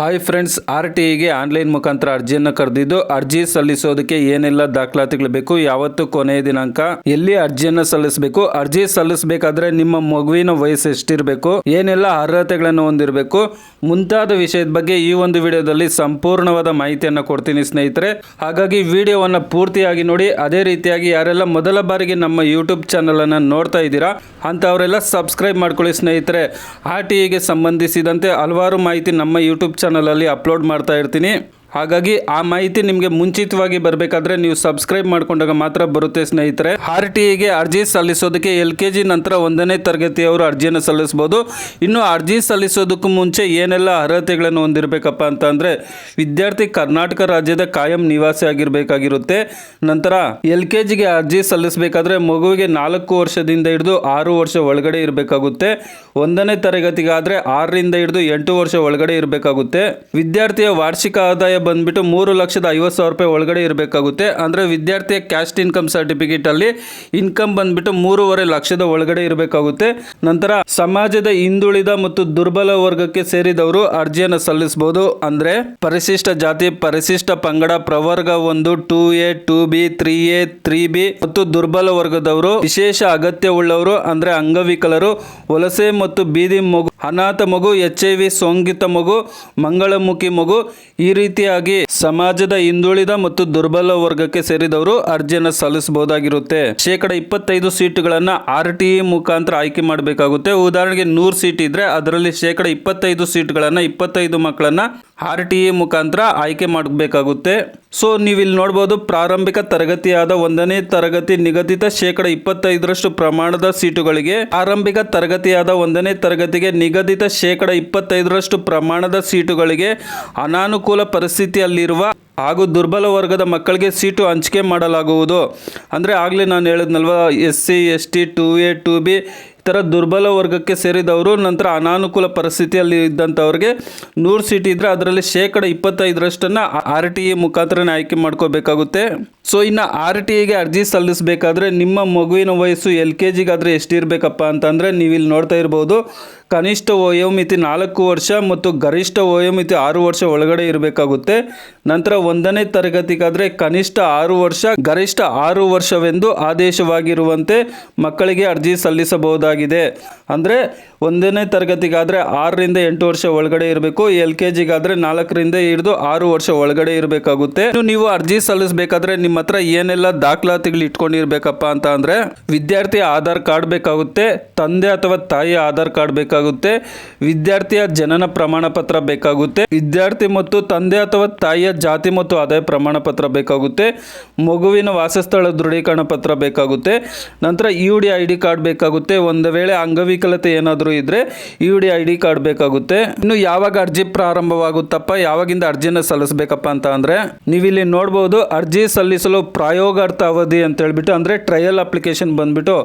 Hi friends, R T ಇಗೆ online ಮುಖಾಂತರ ಅರ್ಜಿಯನ್ನು ಕರೆದಿದ್ದು, ಅರ್ಜಿ ಸಲ್ಲಿಸೋದಕ್ಕೆ ಏನೆಲ್ಲ ದಾಖಲಾತಿಗಳು ಬೇಕು, ಯಾವತ್ತು ಕೊನೆಯ ದಿನಾಂಕ, ಎಲ್ಲಿ ಅರ್ಜಿಯನ್ನು ಸಲ್ಲಿಸಬೇಕು, ಅರ್ಜಿ ಸಲ್ಲಿಸಬೇಕಾದ್ರೆ ನಿಮ್ಮ ಮಗುವಿನ ವಯಸ್ಸು ಎಷ್ಟಿರಬೇಕು, ಏನೆಲ್ಲ ಅರ್ಹತೆಗಳನ್ನು ಹೊಂದಿರಬೇಕು, ಮುಂತಾದ ವಿಷಯದ ಬಗ್ಗೆ ಈ ಒಂದು ವಿಡಿಯೋದಲ್ಲಿ ಸಂಪೂರ್ಣವಾದ ಮಾಹಿತಿಯನ್ನು ಕೊಡ್ತೀನಿ ಸ್ನೇಹಿತರೆ. ಹಾಗಾಗಿ ವಿಡಿಯೋವನ್ನು ಪೂರ್ತಿಯಾಗಿ ನೋಡಿ, ಅದೇ ರೀತಿಯಾಗಿ ಯಾರೆಲ್ಲ ಮೊದಲ ಬಾರಿಗೆ ನಮ್ಮ ಯೂಟ್ಯೂಬ್ ಚಾನಲ್ ಅನ್ನು ನೋಡ್ತಾ ಇದ್ದೀರಾ ಅಂತವರೆಲ್ಲ ಸಬ್ಸ್ಕ್ರೈಬ್ ಮಾಡ್ಕೊಳ್ಳಿ ಸ್ನೇಹಿತರೆ. ಆರ್ ಟಿ ಐಗೆ ಸಂಬಂಧಿಸಿದಂತೆ ಹಲವಾರು ಮಾಹಿತಿ ನಮ್ಮ ಯೂಟ್ಯೂಬ್ ಚಾನಲಲ್ಲಿ ಅಪ್ಲೋಡ್ ಮಾಡ್ತಾ ಇರ್ತೀನಿ. ಹಾಗಾಗಿ ಆ ಮಾಹಿತಿ ನಿಮಗೆ ಮುಂಚಿತವಾಗಿ ಬರಬೇಕಾದ್ರೆ ನೀವು ಸಬ್ಸ್ಕ್ರೈಬ್ ಮಾಡ್ಕೊಂಡಾಗ ಮಾತ್ರ ಬರುತ್ತೆ, ಸ್ನೇಹಿತರೆ. ಆರ್ ಟಿ ಐಗೆ ಅರ್ಜಿ ಸಲ್ಲಿಸೋದಕ್ಕೆ ಎಲ್ ಕೆ ಜಿ ನಂತರ ಒಂದನೇ ತರಗತಿಯವರು ಅರ್ಜಿಯನ್ನು ಸಲ್ಲಿಸ್ಬೋದು. ಇನ್ನು ಅರ್ಜಿ ಸಲ್ಲಿಸೋದಕ್ಕೂ ಮುಂಚೆ ಏನೆಲ್ಲ ಅರ್ಹತೆಗಳನ್ನು ಹೊಂದಿರಬೇಕಪ್ಪ ಅಂತ ಅಂದರೆ ವಿದ್ಯಾರ್ಥಿ ಕರ್ನಾಟಕ ರಾಜ್ಯದ ಕಾಯಂ ನಿವಾಸಿ ಆಗಿರಬೇಕಾಗಿರುತ್ತೆ. ನಂತರ ಎಲ್ ಕೆ ಜಿಗೆ ಅರ್ಜಿ ಸಲ್ಲಿಸಬೇಕಾದ್ರೆ ಮಗುವಿಗೆ ನಾಲ್ಕು ವರ್ಷದಿಂದ ಹಿಡಿದು ಆರು ವರ್ಷ ಒಳಗಡೆ ಇರಬೇಕಾಗುತ್ತೆ. ಒಂದನೇ ತರಗತಿಗಾದರೆ ಆರರಿಂದ ಹಿಡಿದು ಎಂಟು ವರ್ಷ ಒಳಗಡೆ ಇರಬೇಕಾಗುತ್ತೆ. ವಿದ್ಯಾರ್ಥಿಯ ವಾರ್ಷಿಕ ಆದಾಯ ಬಂದ್ಬಿಟ್ಟು ಮೂರು ಲಕ್ಷದ ಐವತ್ತು ಸಾವಿರ ರೂಪಾಯಿ ಒಳಗಡೆ ಇರಬೇಕಾಗುತ್ತೆ. ಅಂದರೆ ವಿದ್ಯಾರ್ಥಿಯ ಕ್ಯಾಸ್ಟ್ ಇನ್ಕಮ್ ಸರ್ಟಿಫಿಕೇಟ್ ಅಲ್ಲಿ ಇನ್ಕಮ್ ಬಂದ್ಬಿಟ್ಟು ಮೂರುವರೆ ಲಕ್ಷದ ಒಳಗಡೆ ಇರಬೇಕಾಗುತ್ತೆ. ನಂತರ ಸಮಾಜದ ಹಿಂದುಳಿದ ಮತ್ತು ದುರ್ಬಲ ವರ್ಗಕ್ಕೆ ಸೇರಿದವರು ಅರ್ಜಿಯನ್ನು ಸಲ್ಲಿಸಬಹುದು. ಅಂದ್ರೆ ಪರಿಶಿಷ್ಟ ಜಾತಿ, ಪರಿಶಿಷ್ಟ ಪಂಗಡ, ಪ್ರವರ್ಗ ಒಂದು, two A, two B, three A, three B ಮತ್ತು ದುರ್ಬಲ ವರ್ಗದವರು, ವಿಶೇಷ ಅಗತ್ಯವುಳ್ಳವರು, ಅಂದ್ರೆ ಅಂಗವಿಕಲರು, ವಲಸೆ ಮತ್ತು ಬೀದಿ ಮಗು ಅನಾಥ ಮಗು, ಎಚ್ ಐ ವಿ ಸೋಂಕಿತ ಮಗು, ಮಂಗಳಮುಖಿ ಮಗು, ಈ ರೀತಿಯಾಗಿ ಸಮಾಜದ ಹಿಂದುಳಿದ ಮತ್ತು ದುರ್ಬಲ ವರ್ಗಕ್ಕೆ ಸೇರಿದವರು ಅರ್ಜಿಯನ್ನು ಸಲ್ಲಿಸಬಹುದಾಗಿರುತ್ತೆ. ಶೇಕಡ ಇಪ್ಪತ್ತೈದು ಸೀಟುಗಳನ್ನು ಆರ್ ಟಿ ಇ ಮುಖಾಂತರ ಆಯ್ಕೆ ಮಾಡಬೇಕಾಗುತ್ತೆ. ಉದಾಹರಣೆಗೆ ನೂರು ಸೀಟ್ ಇದ್ರೆ ಅದರಲ್ಲಿ ಶೇಕಡ ಇಪ್ಪತ್ತೈದು ಸೀಟ್ಗಳನ್ನ, ಇಪ್ಪತ್ತೈದು ಮಕ್ಕಳನ್ನ ಆರ್ ಟಿ ಇ ಮುಖಾಂತರ ಆಯ್ಕೆ ಮಾಡಬೇಕಾಗುತ್ತೆ. ಸೊ, ನೀವಿಲ್ಲಿ ನೋಡ್ಬೋದು ಪ್ರಾರಂಭಿಕ ತರಗತಿಯಾದ ಒಂದನೇ ತರಗತಿ ನಿಗದಿತ ಶೇಕಡ ಇಪ್ಪತ್ತೈದರಷ್ಟು ಪ್ರಮಾಣದ ಸೀಟುಗಳಿಗೆ ಆರಂಭಿಕ ತರಗತಿಯಾದ ಒಂದನೇ ತರಗತಿಗೆ ನಿಗದಿತ ಶೇಕಡ ಇಪ್ಪತ್ತೈದರಷ್ಟು ಪ್ರಮಾಣದ ಸೀಟುಗಳಿಗೆ ಅನಾನುಕೂಲ ಪರಿಸ್ಥಿತಿಯಲ್ಲಿರುವ ಹಾಗೂ ದುರ್ಬಲ ವರ್ಗದ ಮಕ್ಕಳಿಗೆ ಸೀಟು ಹಂಚಿಕೆ ಮಾಡಲಾಗುವುದು. ಅಂದರೆ ಆಗಲೇ ನಾನು ಹೇಳಿದ್ನಲ್ವ S C S T two A, two B ಥರ ದುರ್ಬಲ ವರ್ಗಕ್ಕೆ ಸೇರಿದವರು, ನಂತರ ಅನಾನುಕೂಲ ಪರಿಸ್ಥಿತಿಯಲ್ಲಿ ಇದ್ದಂಥವ್ರಿಗೆ ನೂರು ಸೀಟ್ ಇದ್ದರೆ ಅದರಲ್ಲಿ ಶೇಕಡ ಇಪ್ಪತ್ತೈದರಷ್ಟನ್ನು ಆರ್ ಟಿ ಇ ಮುಖಾಂತರನೇ ಆಯ್ಕೆ ಮಾಡ್ಕೋಬೇಕಾಗುತ್ತೆ. ಸೊ, ಇನ್ನು ಆರ್ ಟಿ ಐಗೆ ಅರ್ಜಿ ಸಲ್ಲಿಸಬೇಕಾದ್ರೆ ನಿಮ್ಮ ಮಗುವಿನ ವಯಸ್ಸು ಎಲ್ ಕೆ ಜಿಗಾದರೆ ಎಷ್ಟಿರಬೇಕಪ್ಪ ಅಂತಂದರೆ ನೀವು ಇಲ್ಲಿ ನೋಡ್ತಾ ಇರ್ಬೋದು. ಕನಿಷ್ಠ ವಯೋಮಿತಿ ನಾಲ್ಕು ವರ್ಷ ಮತ್ತು ಗರಿಷ್ಠ ವಯೋಮಿತಿ ಆರು ವರ್ಷ ಒಳಗಡೆ ಇರಬೇಕಾಗುತ್ತೆ. ನಂತರ ಒಂದನೇ ತರಗತಿಗಾದರೆ ಕನಿಷ್ಠ ಆರು ವರ್ಷ, ಗರಿಷ್ಠ ಆರು ವರ್ಷವೆಂದು ಆದೇಶವಾಗಿರುವಂತೆ ಮಕ್ಕಳಿಗೆ ಅರ್ಜಿ ಸಲ್ಲಿಸಬಹುದಾಗಿದೆ. ಅಂದರೆ ಒಂದನೇ ತರಗತಿಗಾದರೆ ಆರರಿಂದ ಎಂಟು ವರ್ಷ ಒಳಗಡೆ ಇರಬೇಕು, ಎಲ್ ಕೆ ಜಿಗಾದರೆ ನಾಲ್ಕರಿಂದ ಹಿಡಿದು ಆರು ವರ್ಷ ಒಳಗಡೆ ಇರಬೇಕಾಗುತ್ತೆ. ನೀವು ಅರ್ಜಿ ಸಲ್ಲಿಸಬೇಕಾದ್ರೆ ನಿಮ್ಮ ಹತ್ರ ಏನೆಲ್ಲ ದಾಖಲಾತಿಗಳು ಇಟ್ಕೊಂಡಿರ್ಬೇಕಪ್ಪ ಅಂತ ಅಂದರೆ ವಿದ್ಯಾರ್ಥಿ ಆಧಾರ್ ಕಾರ್ಡ್ ಬೇಕಾಗುತ್ತೆ, ತಂದೆ ಅಥವಾ ತಾಯಿ ಆಧಾರ್ ಕಾರ್ಡ್ ಬೇಕಾಗುತ್ತೆ. ವಿದ್ಯಾರ್ಥಿಯ ಜನನ ಪ್ರಮಾಣ ಪತ್ರ ಬೇಕಾಗುತ್ತೆ, ವಿದ್ಯಾರ್ಥಿ ಮತ್ತು ತಂದೆ ಅಥವಾ ತಾಯಿಯ ಜಾತಿ ಮತ್ತು ಆದಾಯ ಪ್ರಮಾಣ ಪತ್ರ ಬೇಕಾಗುತ್ತೆ, ಮಗುವಿನ ವಾಸಸ್ಥಳ ದೃಢೀಕರಣ ಪತ್ರ ಬೇಕಾಗುತ್ತೆ, ನಂತರ U D I D card ಬೇಕಾಗುತ್ತೆ, ಒಂದು ವೇಳೆ ಅಂಗವಿಕಲತೆ ಏನಾದರೂ ಇದ್ರೆ U D I D card ಬೇಕಾಗುತ್ತೆ. ಇನ್ನು ಯಾವಾಗ ಅರ್ಜಿ ಪ್ರಾರಂಭವಾಗುತ್ತಪ್ಪ, ಯಾವಾಗಿಂದ ಅರ್ಜಿನ ಸಲ್ಲಿಸಬೇಕಪ್ಪ ಅಂತ ಅಂದ್ರೆ, ನೀವಿಲ್ಲಿ ನೋಡ್ಬೋದು ಅರ್ಜಿ ಸಲ್ಲಿಸಲು ಪ್ರಾಯೋಗಾರ್ಥ ಅವಧಿ ಅಂತ ಹೇಳ್ಬಿಟ್ಟು, ಅಂದ್ರೆ ಟ್ರಯಲ್ ಅಪ್ಲಿಕೇಶನ್ ಬಂದ್ಬಿಟ್ಟು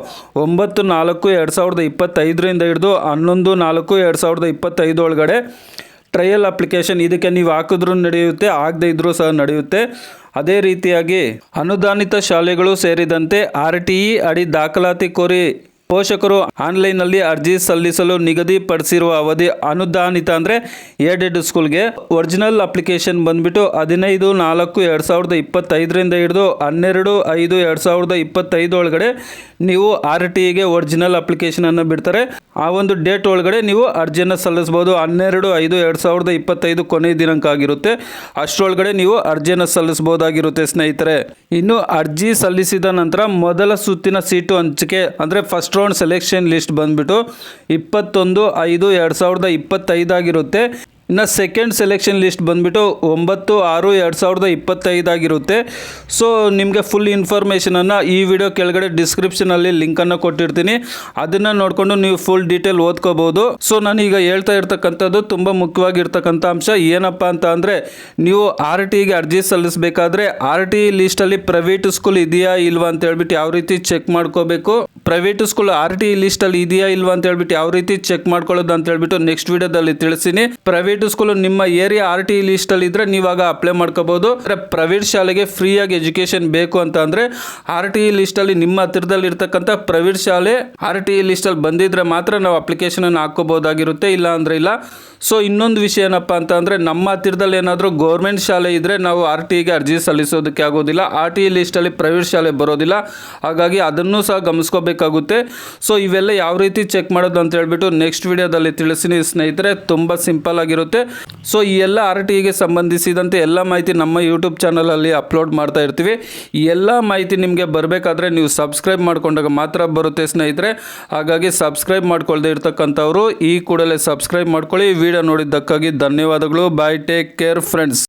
ಒಂಬತ್ತು ನಾಲ್ಕು ಎರಡು ಸಾವಿರದ ಇಪ್ಪತ್ತೈದರಿಂದ ಹಿಡಿದು ಹನ್ನೊಂದು ನಾಲ್ಕು, ಎರಡು ಸಾವಿರದ ಇಪ್ಪತ್ತೈದು ಒಳಗಡೆ ಟ್ರಯಲ್ ಅಪ್ಲಿಕೇಶನ್ ಇದಕ್ಕೆ ನೀವು ಹಾಕಿದ್ರೂ ನಡೆಯುತ್ತೆ, ಆಗದೇ ಇದ್ರೂ ಸಹ ನಡೆಯುತ್ತೆ. ಅದೇ ರೀತಿಯಾಗಿ ಅನುದಾನಿತ ಶಾಲೆಗಳು ಸೇರಿದಂತೆ ಆರ್ ಟಿ ಇ ಅಡಿ ದಾಖಲಾತಿ ಕೋರಿ ಪೋಷಕರು ಆನ್ಲೈನ್ನಲ್ಲಿ ಅರ್ಜಿ ಸಲ್ಲಿಸಲು ನಿಗದಿಪಡಿಸಿರುವ ಅವಧಿ ಅನುದಾನಿತ ಅಂದರೆ ಏಡೆಡ್ ಸ್ಕೂಲ್ಗೆ. ಒರಿಜಿನಲ್ ಅಪ್ಲಿಕೇಶನ್ ಬಂದ್ಬಿಟ್ಟು ಹದಿನೈದು, ನಾಲ್ಕು, ಎರಡು ಸಾವಿರದ ಇಪ್ಪತ್ತೈದರಿಂದ ಹಿಡಿದು ಹನ್ನೆರಡು, ಐದು, ಎರಡು ಸಾವಿರದ ಇಪ್ಪತ್ತೈದು ಒಳಗಡೆ ನೀವು ಆರ್ ಟಿ ಇಗೆ ಒರಿಜಿನಲ್ ಅಪ್ಲಿಕೇಶನನ್ನು ಬಿಡ್ತಾರೆ. ಆ ಒಂದು ಡೇಟ್ ಒಳಗಡೆ ನೀವು ಅರ್ಜಿಯನ್ನು ಸಲ್ಲಿಸ್ಬೋದು ಹನ್ನೆರಡು, ಐದು, ಎರಡು ಸಾವಿರದ ಇಪ್ಪತ್ತೈದು ಕೊನೆಯ ದಿನಾಂಕ ಆಗಿರುತ್ತೆ. ಅಷ್ಟರೊಳಗಡೆ ನೀವು ಅರ್ಜಿಯನ್ನು ಸಲ್ಲಿಸ್ಬೋದಾಗಿರುತ್ತೆ ಸ್ನೇಹಿತರೆ. ಇನ್ನು ಅರ್ಜಿ ಸಲ್ಲಿಸಿದ ನಂತರ ಮೊದಲ ಸುತ್ತಿನ ಸೀಟು ಹಂಚಿಕೆ ಅಂದರೆ ಫಸ್ಟ್ ರೌಂಡ್ ಸೆಲೆಕ್ಷನ್ ಲಿಸ್ಟ್ ಬಂದ್ಬಿಟ್ಟು ಇಪ್ಪತ್ತೊಂದು ಐದು ಎರಡು ಸಾವಿರದ ಇಪ್ಪತ್ತೈದಾಗಿರುತ್ತೆ ಇನ್ನು ಸೆಕೆಂಡ್ ಸೆಲೆಕ್ಷನ್ ಲಿಸ್ಟ್ ಬಂದ್ಬಿಟ್ಟು ಒಂಬತ್ತು, ಆರು, ಎರಡು ಸಾವಿರದ ಇಪ್ಪತ್ತೈದಾಗಿರುತ್ತೆ ಸೊ ನಿಮಗೆ ಫುಲ್ ಇನ್ಫಾರ್ಮೇಷನನ್ನು ಈ ವಿಡಿಯೋ ಕೆಳಗಡೆ ಡಿಸ್ಕ್ರಿಪ್ಷನಲ್ಲಿ ಲಿಂಕನ್ನು ಕೊಟ್ಟಿರ್ತೀನಿ. ಅದನ್ನು ನೋಡಿಕೊಂಡು ನೀವು ಫುಲ್ ಡೀಟೇಲ್ ಓದ್ಕೋಬೋದು. ಸೊ ನಾನು ಈಗ ಹೇಳ್ತಾ ಇರ್ತಕ್ಕಂಥದ್ದು ತುಂಬ ಮುಖ್ಯವಾಗಿರ್ತಕ್ಕಂಥ ಅಂಶ ಏನಪ್ಪ ಅಂತ ಅಂದರೆ, ನೀವು ಆರ್ ಟಿಗೆ ಅರ್ಜಿ ಸಲ್ಲಿಸಬೇಕಾದ್ರೆ ಆರ್ ಟಿ ಲಿಸ್ಟಲ್ಲಿ ಪ್ರೈವೇಟ್ ಸ್ಕೂಲ್ ಇದೆಯಾ ಇಲ್ವಾ ಅಂತ ಹೇಳ್ಬಿಟ್ಟು ಯಾವ ರೀತಿ ಚೆಕ್ ಮಾಡ್ಕೋಬೇಕು? ಪ್ರೈವೇಟ್ ಸ್ಕೂಲ್ ಆರ್ ಟಿ ಲಿಸ್ಟಲ್ಲಿ ಇದೆಯಾ ಇಲ್ವಾ ಅಂತ ಹೇಳ್ಬಿಟ್ಟು ಯಾವ ರೀತಿ ಚೆಕ್ ಮಾಡ್ಕೊಳ್ಳೋದು ಅಂತ ಹೇಳ್ಬಿಟ್ಟು ನೆಕ್ಸ್ಟ್ ವಿಡಿಯೋದಲ್ಲಿ ತಿಳಿಸಿನಿ ಪ್ರೈವೇಟ್ ಪ್ರೈವೇಟ್ ಸ್ಕೂಲ್ ನಿಮ್ಮ ಏರಿಯಾ ಆರ್ ಟಿ ಲಿಸ್ಟಲ್ಲಿ ಇದ್ರೆ ನೀವಾಗ ಅಪ್ಲೈ ಮಾಡ್ಕೋಬಹುದು ಅಂದರೆ ಪ್ರೈವೇಟ್ ಶಾಲೆಗೆ ಫ್ರೀಯಾಗಿ ಎಜುಕೇಶನ್ ಬೇಕು ಅಂತ ಅಂದರೆ ಆರ್ ಟಿ ಲಿಸ್ಟಲ್ಲಿ ನಿಮ್ಮ ಹತ್ತಿರದಲ್ಲಿ ಇರ್ತಕ್ಕಂಥ ಪ್ರೈವೇಟ್ ಶಾಲೆ ಆರ್ ಟಿ ಲಿಸ್ಟಲ್ಲಿ ಬಂದಿದ್ರೆ ಮಾತ್ರ ನಾವು ಅಪ್ಲಿಕೇಶನ್ ಅನ್ನು ಹಾಕ್ಕೋಬೋದಾಗಿರುತ್ತೆ ಇಲ್ಲ ಅಂದ್ರೆ ಇಲ್ಲ. ಸೊ ಇನ್ನೊಂದು ವಿಷಯ ಏನಪ್ಪ ಅಂತ ಅಂದರೆ ನಮ್ಮ ಹತ್ತಿರದಲ್ಲಿ ಏನಾದರೂ ಗೌರ್ಮೆಂಟ್ ಶಾಲೆ ಇದ್ದರೆ ನಾವು ಆರ್ ಟಿಗೆ ಅರ್ಜಿ ಸಲ್ಲಿಸೋದಕ್ಕೆ ಆಗೋದಿಲ್ಲ. ಆರ್ ಟಿ ಲಿಸ್ಟಲ್ಲಿ ಪ್ರೈವೇಟ್ ಶಾಲೆ ಬರೋದಿಲ್ಲ. ಹಾಗಾಗಿ ಅದನ್ನು ಸಹ ಗಮನಿಸ್ಕೋಬೇಕಾಗುತ್ತೆ. ಸೊ ಇವೆಲ್ಲ ಯಾವ ರೀತಿ ಚೆಕ್ ಮಾಡೋದು ಅಂತ ಹೇಳ್ಬಿಟ್ಟು ನೆಕ್ಸ್ಟ್ ವಿಡಿಯೋದಲ್ಲಿ ತಿಳಿಸಿನಿ ಸ್ನೇಹಿತರೆ. ತುಂಬ ಸಿಂಪಲ್ ಆಗಿರುತ್ತೆ. ಸೊ ಈ ಎಲ್ಲ ಆರ್ ಟಿ ಐಗೆ ಸಂಬಂಧಿಸಿದಂತೆ ಎಲ್ಲ ಮಾಹಿತಿ ನಮ್ಮ ಯೂಟ್ಯೂಬ್ ಚಾನಲಲ್ಲಿ ಅಪ್ಲೋಡ್ ಮಾಡ್ತಾ ಇರ್ತೀವಿ. ಈ ಎಲ್ಲ ಮಾಹಿತಿ ನಿಮಗೆ ಬರಬೇಕಾದ್ರೆ ನೀವು ಸಬ್ಸ್ಕ್ರೈಬ್ ಮಾಡ್ಕೊಂಡಾಗ ಮಾತ್ರ ಬರುತ್ತೆ ಸ್ನೇಹಿತರೆ. ಹಾಗಾಗಿ ಸಬ್ಸ್ಕ್ರೈಬ್ ಮಾಡ್ಕೊಳ್ದೇ ಇರ್ತಕ್ಕಂಥವ್ರು, ಈ ಕೂಡಲೇ ಸಬ್ಸ್ಕ್ರೈಬ್ ಮಾಡ್ಕೊಳ್ಳಿ. ವಿಡಿಯೋ ನೋಡಿದ್ದಕ್ಕಾಗಿ ಧನ್ಯವಾದಗಳು. Bye take care friends